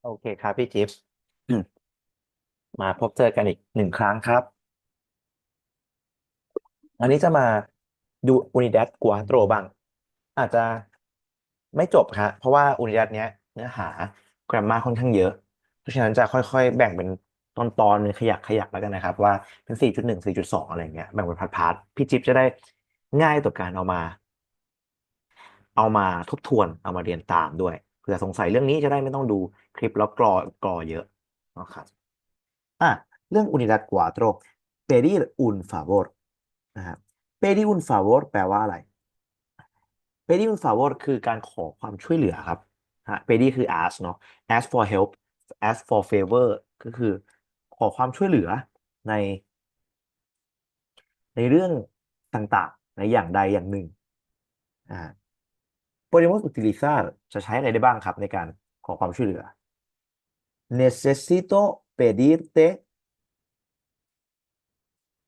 โอเคครับพี่จิ๊บอืมมาพบเจอกันอีกหนึ่งครั้งครับ อันนี้จะมาดู Unidad Cuatro บ้างอาจจะไม่จบครับเพราะว่า Unidad เนี้ยเนื้อหา grammar ค่อนข้างเยอะ เพราะฉะนั้นจะค่อยๆ แบ่งเป็นตอนตอนเป็นขยักขยักแล้วกันนะครับ ว่าเป็น4.1 4.2อะไรเงี้ยแบ่งเป็นพาร์ทๆพี่จิ๊บจะได้ง่ายต่อการเอามา เอามาทบทวนเอามาเรียนตามด้วย เผื่อสงสัยเรื่องนี้จะได้ไม่ต้องดูคลิปแล้วกรอกรอเยอะนะครับอะเรื่อง unidad cuatro pedir un favor นะครับ pedir un favor แปลว่าอะไร pedir un favor คือการขอความช่วยเหลือครับฮะ pedir คือ ask เนาะ ask for help ask for favor ก็คือขอความช่วยเหลือใน ในเรื่องต่างๆ ในอย่างใดอย่างหนึ่งอ่า podemos utilizar จะใช้อะไรได้บ้างครับในการขอความช่วยเหลือ necesito pedirte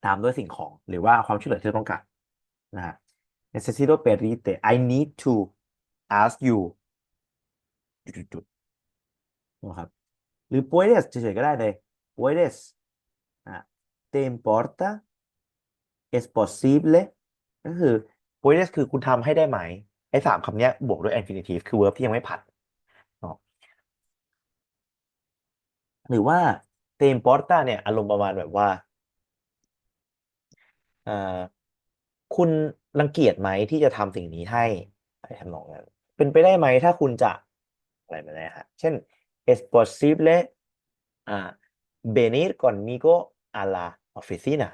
ตามด้วยสิ่งของหรือว่าความช่วยเหลือที่ต้องการนะฮะ necesito pedirte I need to ask you จุดๆนะครับหรือ puedes เฉยๆก็ได้เลย puedes อะ te importa es posible ก็คือ puedes คือคุณทำให้ได้ไหม ไอ้สามคำนี้บวกด้วย infinitive คือ verb ที่ยังไม่ผัด หรือว่า te importa เนี่ย อารมณ์ประมาณแบบว่า คุณรังเกียจไหมที่จะทำสิ่งนี้ให้อะไรทำนองนั้น เป็นไปได้ไหมถ้าคุณจะ อะไรแบบนี้ฮะ เช่น es posible อ่า venir conmigo a la oficina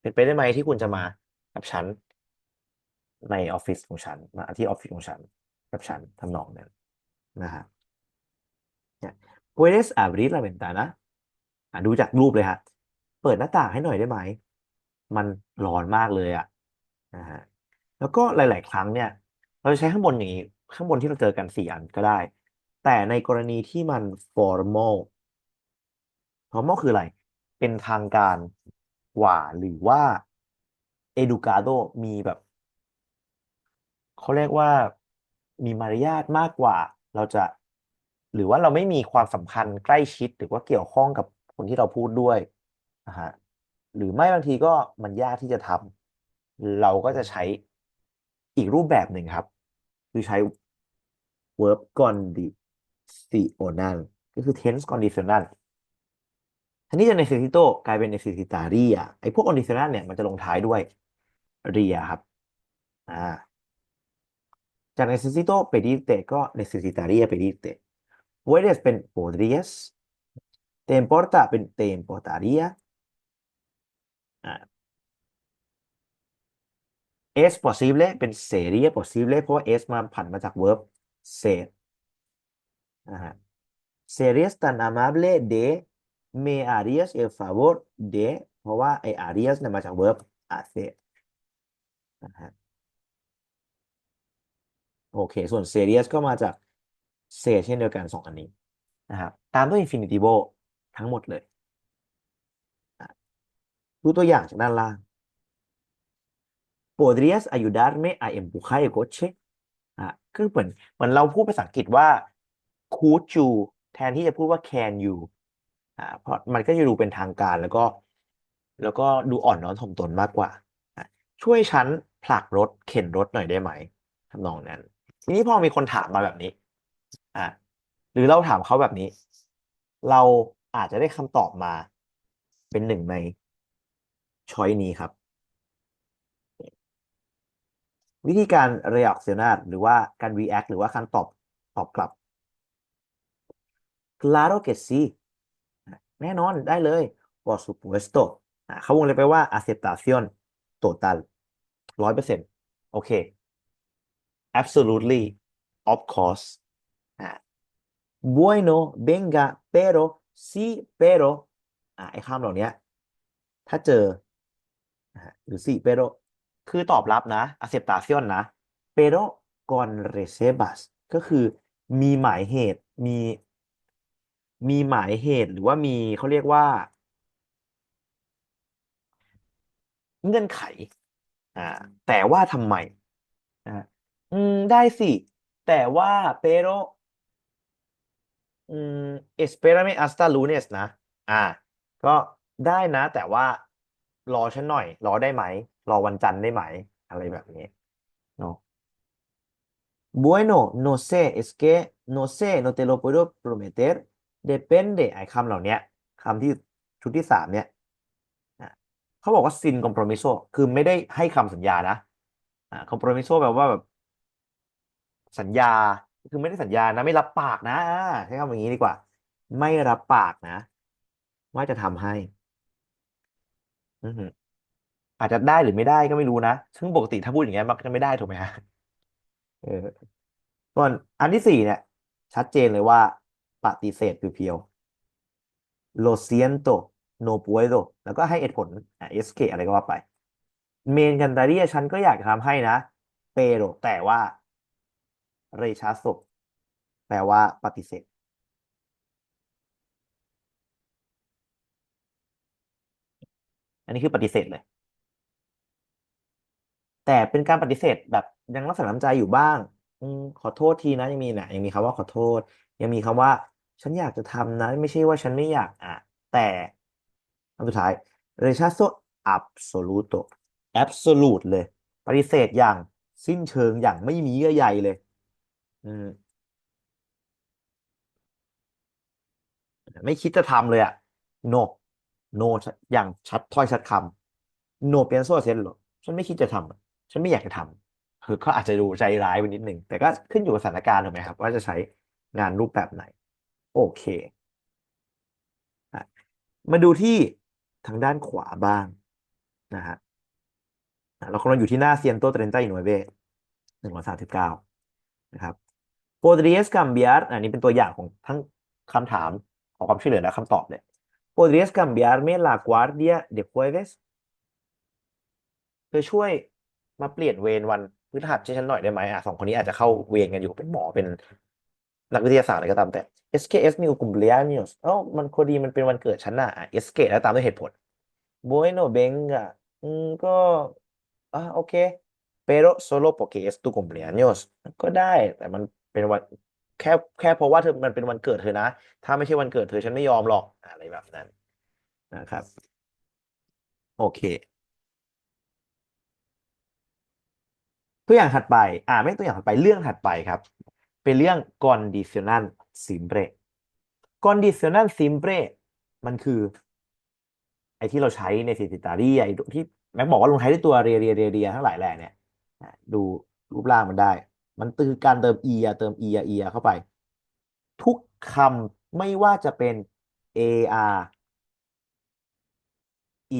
เป็นไปได้ไหมที่คุณจะมากับฉัน ในออฟฟิศของฉันมาที่ออฟฟิศของฉัน กับฉันทำนองนั้นนะฮะเนี่ย puedes abrir la ventana อะดูจากรูปเลยฮะ เปิดหน้าต่างให้หน่อยได้ไหม มันร้อนมากเลยอะนะฮะ แล้วก็หลาย ๆ ครั้งเนี่ย เราจะใช้ข้างบนอย่างนี้ ข้างบนที่เราเจอกันสี่อันก็ได้ แต่ในกรณีที่มัน formal formal คืออะไร เป็นทางการกว่าหรือว่า educado มีแบบ เขาเรียกว่ามีมารยาทมากกว่า เราจะ หรือว่าเราไม่มีความสัมพันธ์ใกล้ชิดหรือว่าเกี่ยวข้องกับคนที่เราพูดด้วยนะฮะหรือไม่บางทีก็มันยากที่จะทำเราก็จะใช้อีกรูปแบบหนึ่งครับ คือใช้ verb condicional ก็คือ tense conditional ทีนี้จะ necesito กลายเป็น necesitaria ไอ้พวก conditional เนี่ยมันจะลงท้ายด้วย ria ครับ อ่า จาก necesito pedirte ก็ necesitaría pedirte puedes เป็น podrías te importa เป็น te importaría อ่า es posible เป็น sería posible เพราะว่า es มาผันมาจาก verb ser นะฮะ serías tan amable de me harías el favor de เพราะว่าไอ้ harías เนี่ยมาจาก verb hacer นะฮะ โอเค ส่วน serious ก็มาจาก say เช่นเดียวกันสองอันนี้นะครับตามด้วย infinitivo ทั้งหมดเลยดูตัวอย่างจากด้านล่าง podrías ayudarme a empujar el coche อะคือเหมือนเหมือนเราพูดภาษาอังกฤษว่า could you แทนที่จะพูดว่า can you อ่าเพราะมันก็จะดูเป็นทางการแล้วก็ แล้วก็ดูอ่อนน้อมถ่อมตนมากกว่า ช่วยฉันผลักรถเข็นรถหน่อยได้ไหมทำนองนั้น ทีนี้พอมีคนถามมาแบบนี้ อะหรือเราถามเขาแบบนี้ เราอาจจะได้คำตอบมาเป็นหนึ่งในช้อยนี้ครับ วิธีการ reaccionar หรือว่าการ react หรือว่าการตอบตอบกลับ claro que sí แน่นอนได้เลย por supuesto เขาวงเล็บไปว่า aceptación total ร้อยเปอร์เซ็นต์โอเค absolutely of course อะ bueno venga pero sí pero อะไอ้คำเหล่านี้ถ้าเจออะหรือ sí pero คือตอบรับนะ aceptación นะ pero con reservas ก็คือมีหมายเหตุมี มีหมายเหตุหรือว่ามีเขาเรียกว่า เงื่อนไข อ่า แต่ว่าทำไมอ่า อืม ได้สิ แต่ว่า pero อืม espérame hasta lunes นะ อ่า ก็ได้นะ แต่ว่ารอฉันหน่อย รอได้ไหม รอวันจันทร์ได้ไหม อะไรแบบนี้เนาะ Bueno no sé es que no sé no te lo puedo prometer depende ไอ้คำเหล่าเนี้ยคำที่ชุดที่สามเนี่ยอะเขาบอกว่า sin compromiso คือไม่ได้ให้คำสัญญานะอ่า compromiso แปลว่าแบบ สัญญา คือไม่ได้สัญญานะ ไม่รับปากนะใช้คำอย่างนี้ดีกว่า ไม่รับปากนะ ว่าจะทำให้อืออาจจะได้หรือไม่ได้ก็ไม่รู้นะ ซึ่งปกติถ้าพูดอย่างเงี้ยมักจะไม่ได้ถูกไหมฮะเออส่วนอันที่สี่เนี่ย ชัดเจนเลยว่า ปฏิเสธเพียวๆ lo siento no puedo แล้วก็ให้เหตุผลอะ es que อะไรก็ว่าไป เมนกันดาเรียฉันก็อยากทำให้นะ pero แต่ว่า rechazo แปลว่าปฏิเสธ อันนี้คือปฏิเสธเลย แต่เป็นการปฏิเสธแบบยังรักษาน้ำใจอยู่บ้าง อืขอโทษทีนะยังมีนะยังมีคำว่าขอโทษ ยังมีคำว่า ฉันอยากจะทำนะ ไม่ใช่ว่าฉันไม่อยากอะแต่คำสุดท้าย rechazo absoluto absolute เลย ปฏิเสธอย่างสิ้นเชิงอย่างไม่มีเยื่อใยเลย อืมไม่คิดจะทำเลยอะ no no อย่างชัดถ้อยชัดคำ no pienso hacerlo ฉันไม่คิดจะทำฉันไม่อยากจะทำคือเขาอาจจะดูใจร้ายไปนิดนึงแต่ก็ขึ้นอยู่กับสถานการณ์ถูกไหมครับ ว่าจะใช้งานรูปแบบไหน โอเคอะมาดูที่ทางด้านขวาบ้างนะฮะเรากำลังอยู่ที่หน้า ciento treinta y nueve หนึ่งร้อยสามสิบเก้านะครับ podrías cambiar อันนี้เป็นตัวอย่างของทั้งคำถามของความช่วยเหลือและคำตอบเลย podrías cambiarme la guardia de jueves เธอช่วยมาเปลี่ยนเวรวันพฤหัสให้ฉันหน่อยได้ไหมอะสองคนนี้อาจจะเข้าเวรกันอยู่เป็นหมอเป็นนักวิทยาศาสตร์อะไรก็ตามแต่ SKS mi cumpleaños เอ้ามันพอดีมันเป็นวันเกิดฉันน่ะอะ SK แล้วตามด้วยเหตุผล bueno venga อืมก็อะโอเค pero solo porque es tu cumpleaños ก็ได้แต่มัน เป็นวันแค่แค่เพราะว่าเธอมันเป็นวันเกิดเธอนะ ถ้าไม่ใช่วันเกิดเธอฉันไม่ยอมหรอกอะไรแบบนั้นนะครับ โอเค ตัวอย่างถัดไป อ่าไม่ตัวอย่างถัดไปเรื่องถัดไปครับ เป็นเรื่อง conditional simple conditional simple มันคือ ไอ้ที่เราใช้ในสิติตารีไอ้ที่แม็กบอกว่าลงท้ายด้วยตัวเรียเรียเรียเรียทั้งหลายแหล่เนี่ยดูรูปร่างมันได้ มันคือการเติม e อะเติม e อะ e อะเข้าไป ทุกคำไม่ว่าจะเป็น ar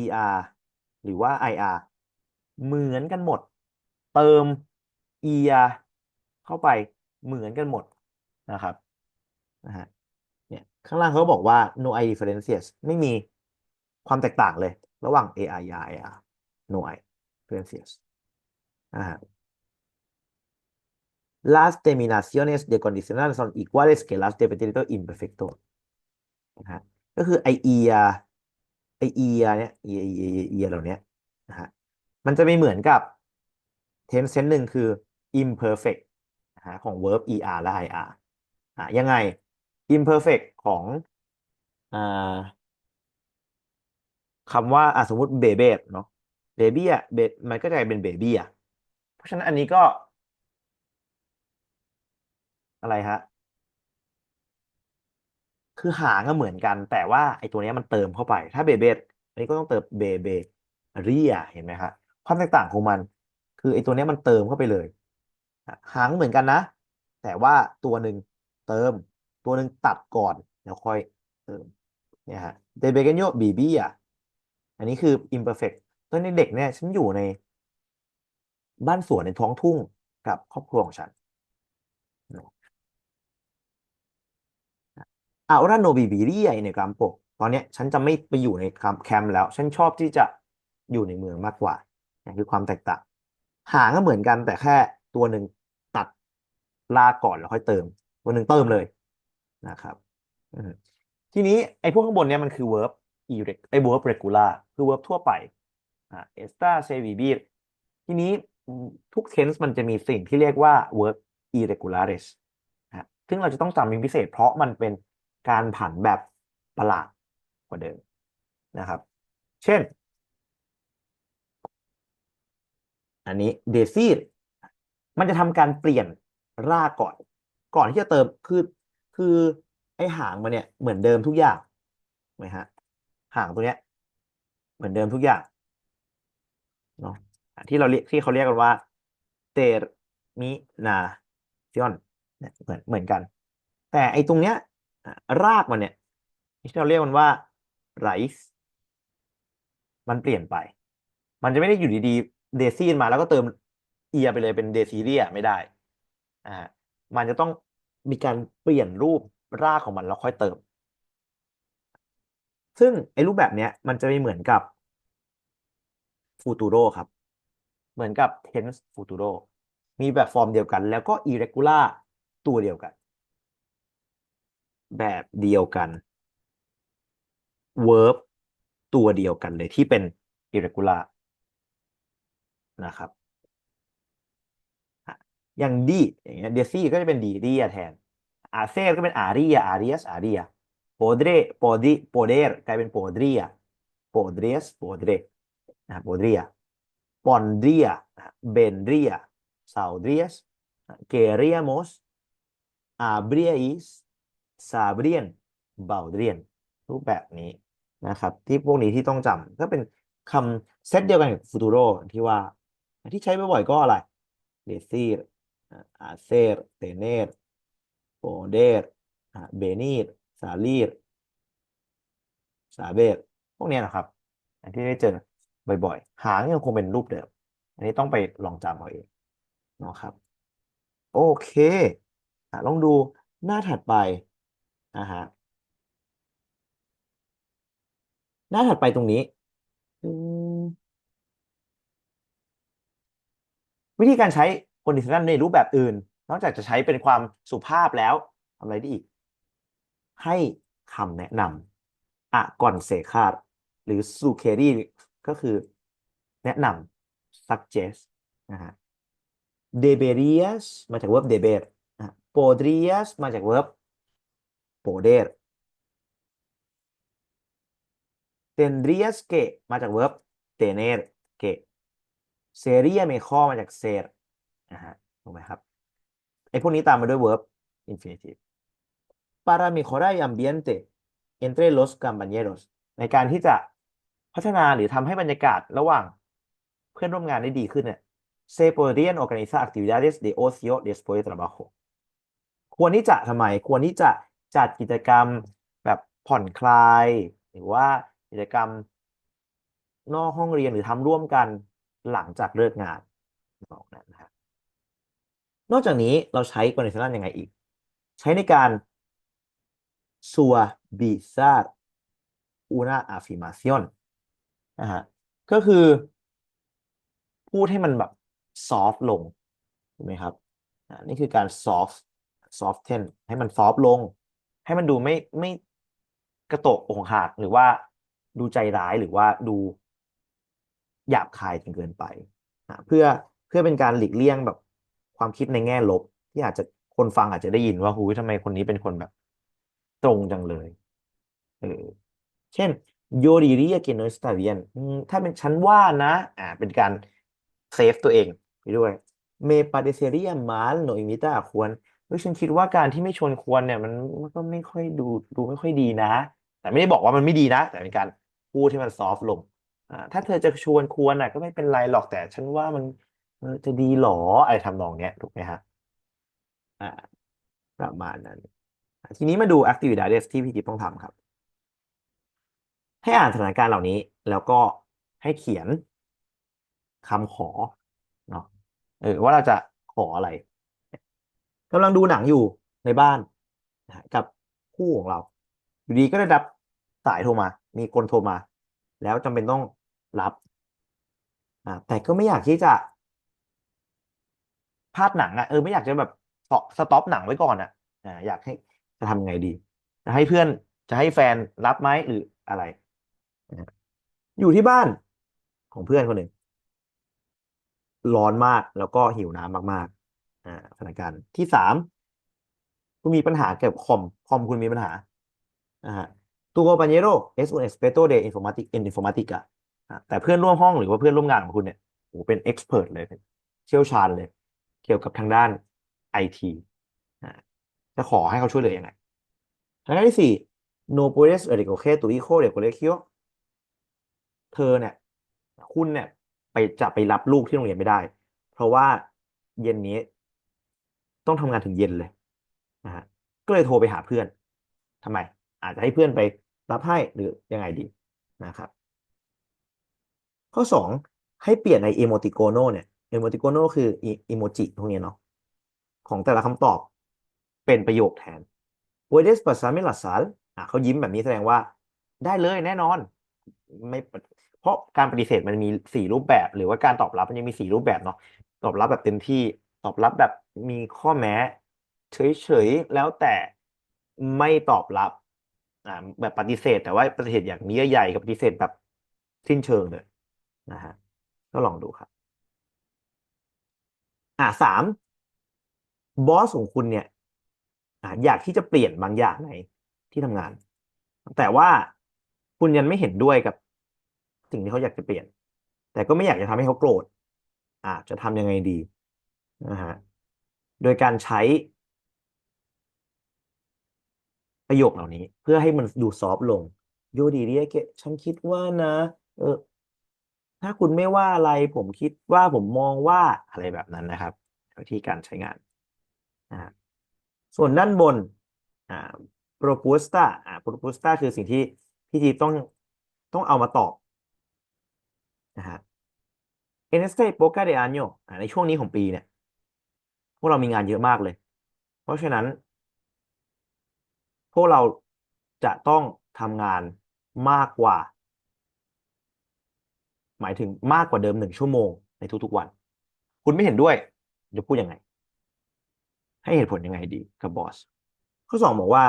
er หรือว่า ir เหมือนกันหมด เติม er เข้าไปเหมือนกันหมดนะครับนะฮะเนี่ยข้างล่างเขาบอกว่า no i differences ไม่มีความแตกต่างเลย ระหว่าง ai ir no i differences นะฮะ las terminaciones de condicional son iguales que las de pretérito imperfecto นะฮะก็คือไอ er ไอ er เนี่ย er er er เหล่านี้นะฮะมันจะไม่เหมือนกับ tense tense หนึ่งคือ imperfect นะฮะของ verb er และ ir อะยังไง imperfect ของอ่าคำว่าอะสมมติ baby เนาะ baby อะ ba- มันก็จะกลายเป็น baby อะเพราะฉะนั้นอันนี้ก็ อะไรฮะ คือหางก็เหมือนกัน แต่ว่าไอ้ตัวนี้มันเติมเข้าไป ถ้าเบเบอันนี้ก็ต้องเติมเบเบเรียเห็นไหมครับความแตกต่างของมัน คือไอ้ตัวนี้มันเติมเข้าไปเลย หางเหมือนกันนะ แต่ว่าตัวหนึ่งเติม ตัวหนึ่งตัดก่อนแล้วค่อยเติมเนี่ยฮะเดเบกันโยบีบีอะอันนี้คือ imperfect ตอนในเด็กเนี่ยฉันอยู่ในบ้านสวนในท้องทุ่งกับครอบครัวของฉัน ahora no viviría en el campo ตอนนี้ฉันจะไม่ไปอยู่ในแคมป์แล้ว ฉันชอบที่จะอยู่ในเมืองมากกว่านี่คือความแตกต่างหางก็เหมือนกันแต่แค่ตัวหนึ่งตัดลาก่อนแล้วค่อยเติม ตัวหนึ่งเติมเลยนะครับทีนี้ไอ้พวกข้างบนเนี้ยมันคือ verb irreg ไอ้ verb regular คือ verb ทั่วไปอ่า esta se vivir ทีนี้ทุก tense มันจะมีสิ่งที่เรียกว่า verb irregulares นะซึ่งเราจะต้องจำเป็นพิเศษเพราะมันเป็น การผันแบบประหลาดกว่าเดิมนะครับ เช่น อันนี้เดซีดมันจะทำการเปลี่ยนรากก่อน ก่อนที่จะเติมคือคือไอหางมันเนี่ยเหมือนเดิมทุกอย่างเห็นไหมฮะหางตัวเนี้ย เหมือนเดิมทุกอย่างเนาะที่เราเรียกที่เขาเรียกกันว่าเตรมินาซิออนเนี่ยเหมือนเหมือนกัน แต่ไอตรงเนี้ย รากมันเนี่ยที่เราเรียกมันว่าไรซ์มันเปลี่ยนไป มันจะไม่ได้อยู่ดีๆเดซีนมาแล้วก็เติมเอียไปเลยเป็นเดซีเรียไม่ได้อ่ามันจะต้องมีการเปลี่ยนรูปรากของมันแล้วค่อยเติม ซึ่งไอ้รูปแบบเนี้ย มันจะไม่เหมือนกับ Futuro ครับ เหมือนกับ Tense Futuro มีแบบฟอร์มเดียวกัน แล้วก็ Irregular ตัวเดียวกัน แบบเดียวกัน verb ตัวเดียวกันเลยที่เป็น irregular นะครับอย่างดีอย่างเงี้ยเดซี่ก็จะเป็นดีเรียแทนอาเซก็เป็นอารียอารียสอารียโปเดรโปดิโปเดรกลายเป็นโปเดรียโปเดรสโปเดรนะโปเดรียปอนเรียเบนเรียซาวเดรียสเกเรียมอสอาเบรียอิส ซาเบรียนเบาเรียน รูปแบบนี้นะครับ ที่พวกนี้ที่ต้องจำก็เป็นคำเซตเดียวกันกับ futuro ที่ว่า ที่ใช้บ่อยๆก็อะไรเดซีรอาเซรเตเนรโปเดรเบนีรซาลีรซาเบรพวกเนี้ยนะครับ อันที่ได้เจอบ่อยๆ หางยังคงเป็นรูปเดิม อันนี้ต้องไปลองจำเอาเองนะครับ โอเคอลองดูหน้าถัดไป นะฮะหน้าถัดไปตรงนี้วิธีการใช้ conditional ในรูปแบบอื่น นอกจากจะใช้เป็นความสุภาพแล้วทำอะไรได้อีก ให้คำแนะนำอะก่อนเซคาดหรือ suggeri ก็คือแนะนำ suggest นะฮะ deberias มาจาก verb deber podrias มาจาก verb poder tendrías que มาจาก verb tener que sería mejor มาจาก ser นะฮะถูกไหมครับไอ้พวกนี้ตามมาด้วย verb infinitive para mejorar el ambiente entre los compañeros ในการที่จะพัฒนาหรือทำให้บรรยากาศระหว่างเพื่อนร่วมงานได้ดีขึ้นเนี่ย se podrían organizar actividades de ocio después de trabajo ควรที่จะทำไม ควรที่จะ จัดกิจกรรมแบบผ่อนคลาย หรือว่ากิจกรรมนอกห้องเรียนหรือทำร่วมกันหลังจากเลิกงานบอกนั้นนะฮะนอกจากนี้เราใช้ conditional ยังไงอีก ใช้ในการ suavizar una afirmación นะฮะก็คือ พูดให้มันแบบ soft ลงถูกไหมครับนี่คือการ soft soften ให้มัน soft ลง ให้มันดูไม่ไม่กระโตกอกหักหรือว่าดูใจร้ายหรือว่าดูหยาบคายจนเกินไปอะเพื่อเพื่อเป็นการหลีกเลี่ยงแบบความคิดในแง่ลบ ที่อาจจะคนฟังอาจจะได้ยินว่าหูยทำไมคนนี้เป็นคนแบบ ตรงจังเลยเออเช่น yo diría que no está bien อืมถ้าเป็นฉันว่านะ อ่า เป็นการเซฟตัวเองไปด้วย me parecería mal no invitar a ควร เฮ้ยฉันคิดว่าการที่ไม่ชวนควรเนี่ยมันมันก็ไม่ค่อยดูดูไม่ค่อยดีนะ แต่ไม่ได้บอกว่ามันไม่ดีนะ แต่เป็นการพูดที่มันซอฟต์ลงอ่าถ้าเธอจะชวนควรน่ะ ก็ไม่เป็นไรหรอกแต่ฉันว่ามันเออจะดีหรออะไรทำนองเนี้ยถูกไหมฮะอ่าประมาณนั้น ทีนี้มาดู activities ที่พี่กิ๊ฟต้องทำครับ ให้อ่านสถานการณ์เหล่านี้ แล้วก็ให้เขียนคำขอเนาะเออว่าเราจะขออะไร กำลังดูหนังอยู่ในบ้านนะกับคู่ของเราอยู่ดีก็ได้รับสายโทรมา มีคนโทรมา แล้วจำเป็นต้องรับแต่ก็ไม่อยากที่จะพลาดหนังอะเออไม่อยากจะแบบสต็อปหนังไว้ก่อนอะอ่าอยากให้จะทำไงดี จะให้เพื่อนจะให้แฟนรับไหมหรืออะไร อยู่ที่บ้านของเพื่อนคนหนึ่งร้อนมากแล้วก็หิวน้ำมากๆ อ่าสถานการณ์ที่สามคุณมีปัญหาเกี่ยวกับคอมคอมคุณมีปัญหาอ่าฮะ tu compañero es un experto de informática en informática แต่เพื่อนร่วมห้องหรือว่าเพื่อนร่วมงานของคุณเนี่ยโอ้เป็นเอ็กซ์เพรสเลยเป็นเชี่ยวชาญเลย เกี่ยวกับทางด้านไอทีจะขอให้เขาช่วยเหลือยังไงทางด้านที่สี่ no puedes recoger tu hijo de colegio เธอเนี่ย คุณเนี่ย ไปจะไปรับลูกที่โรงเรียนไม่ได้ เพราะว่าเย็นนี้ ต้องทำงานถึงเย็นเลยนะฮะก็เลยโทรไปหาเพื่อนทำไม อาจจะให้เพื่อนไปรับให้หรือยังไงดีนะครับ ข้อสองให้เปลี่ยนใน emoticono เนี่ย emoticono คืออีโมจิพวกนี้เนาะของแต่ละคำตอบเป็นประโยคแทน puedes pasarme la sal อะเขายิ้มแบบนี้แสดงว่า ได้เลยแน่นอน ไม่เพราะการปฏิเสธมันมีสี่รูปแบบ หรือว่าการตอบรับมันยังมีสี่รูปแบบเนาะตอบรับแบบเต็มที่ ตอบรับแบบมีข้อแม้ เฉยๆ แล้วแต่ไม่ตอบรับอ่าแบบปฏิเสธ แต่ว่าปฏิเสธอย่างมีเยื่อใยกับปฏิเสธแบบสิ้นเชิงเลยนะฮะก็ลองดูครับ อ่าสามบอสของคุณเนี่ยอ่าอยากที่จะเปลี่ยนบางอย่างในที่ทำงาน แต่ว่าคุณยังไม่เห็นด้วยกับสิ่งที่เขาอยากจะเปลี่ยน แต่ก็ไม่อยากจะทำให้เขาโกรธอ่าจะทำยังไงดี นะฮะโดยการใช้ ประโยคเหล่านี้ เพื่อให้มันดูซอฟลงโยดีเรียเกฉันคิดว่านะ เออ ถ้าคุณไม่ว่าอะไร ผมคิดว่าผมมองว่าอะไรแบบนั้นนะครับวิธีการใช้งานนะส่วนด้านบนอ่า propuesta อ่า propuesta คือสิ่งที่พี่ทีต้องต้องเอามาตอบนะฮะ en esta época de año อ่าในช่วงนี้ของปีเนี่ย พวกเรามีงานเยอะมากเลย เพราะฉะนั้น พวกเราจะต้องทำงานมากกว่า หมายถึงมากกว่าเดิมหนึ่งชั่วโมงในทุกๆวัน คุณไม่เห็นด้วยจะพูดยังไง ให้เหตุผลยังไงดีกับบอสข้อสองบอกว่า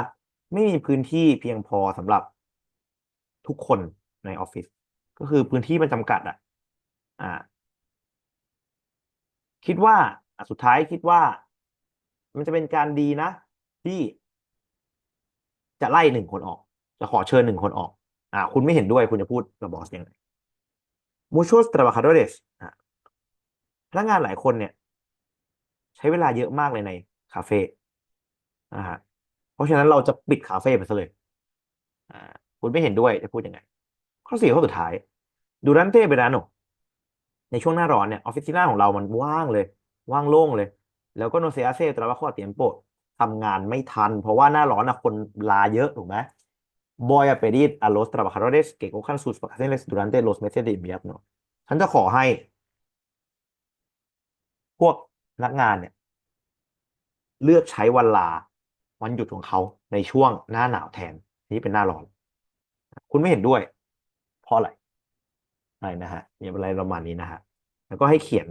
ไม่มีพื้นที่เพียงพอสำหรับทุกคนในออฟฟิศก็คือพื้นที่มันจำกัดอะอ่าคิดว่า อะสุดท้ายคิดว่า มันจะเป็นการดีนะ ที่จะไล่หนึ่งคนออก จะขอเชิญหนึ่งคนออก อ่า คุณไม่เห็นด้วยคุณจะพูดกับบอสยังไง muchos trabajadores พนักงานหลายคนเนี่ย ใช้เวลาเยอะมากเลยในคาเฟ่นะฮะเพราะฉะนั้นเราจะปิดคาเฟ่ไปซะเลยคุณไม่เห็นด้วยจะพูดยังไง ข้อสี่ข้อสุดท้าย durante verano ในช่วงหน้าร้อนเนี่ยออฟฟิศที่หน้าของเรามันว่างเลย ว่างโล่งเลย แล้วก็ no se hace trabajo a tiempo ทำงานไม่ทัน เพราะว่าหน้าร้อนนะคนลาเยอะถูกไหม voy a pedir a los trabajadores que cojan sus vacaciones durante los meses de invierno ฉันจะขอให้ พวกพนักงานเนี่ย เลือกใช้วันลา วันหยุดของเขาในช่วงหน้าหนาวแทน นี่เป็นหน้าร้อน คุณไม่เห็นด้วย เพราะอะไรอะไรนะฮะอย่างไรประมาณนี้นะฮะ แล้วก็ให้เขียน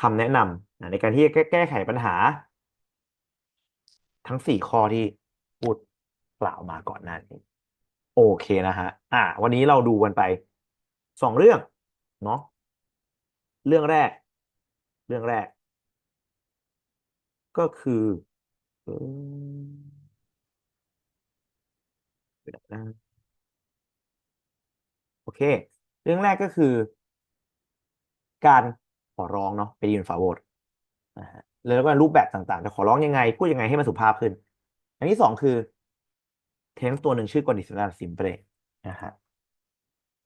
คำแนะนำในการที่จะแก้ไขปัญหา ทั้งสี่ข้อที่พูดกล่าวมาก่อนหน้านี้ โอเคนะฮะอ่าวันนี้เราดูกันไปสองเรื่องเนาะเรื่องแรก เรื่องแรก ก็คือเออเดี๋ยวนะโอเค เรื่องแรกก็คือ การ ขอร้องเนาะไปยืนฟาโวดนะฮะแล้วก็รูปแบบต่างๆจะขอร้องยังไง พูดยังไงให้มันสุภาพขึ้น อันที่สองคือเทนส์ตัวหนึ่งชื่อ conditional simple นะฮะ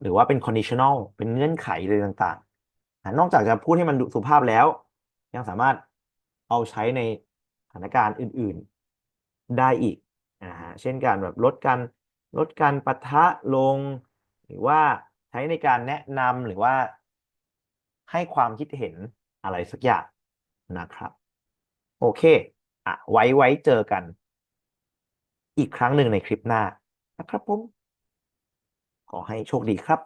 หรือว่าเป็น conditional เป็นเงื่อนไขเลยต่างๆ นอกจากจะพูดให้มันดูสุภาพแล้ว ยังสามารถเอาใช้ในสถานการณ์อื่นๆได้อีกนะฮะเช่นการแบบลดการลดการปะทะลง หรือว่าใช้ในการแนะนำหรือว่า ให้ความคิดเห็นอะไรสักอย่างนะครับ โอเคอะไว้ไว้เจอกัน อีกครั้งหนึ่งในคลิปหน้านะครับผม ขอให้โชคดีครับ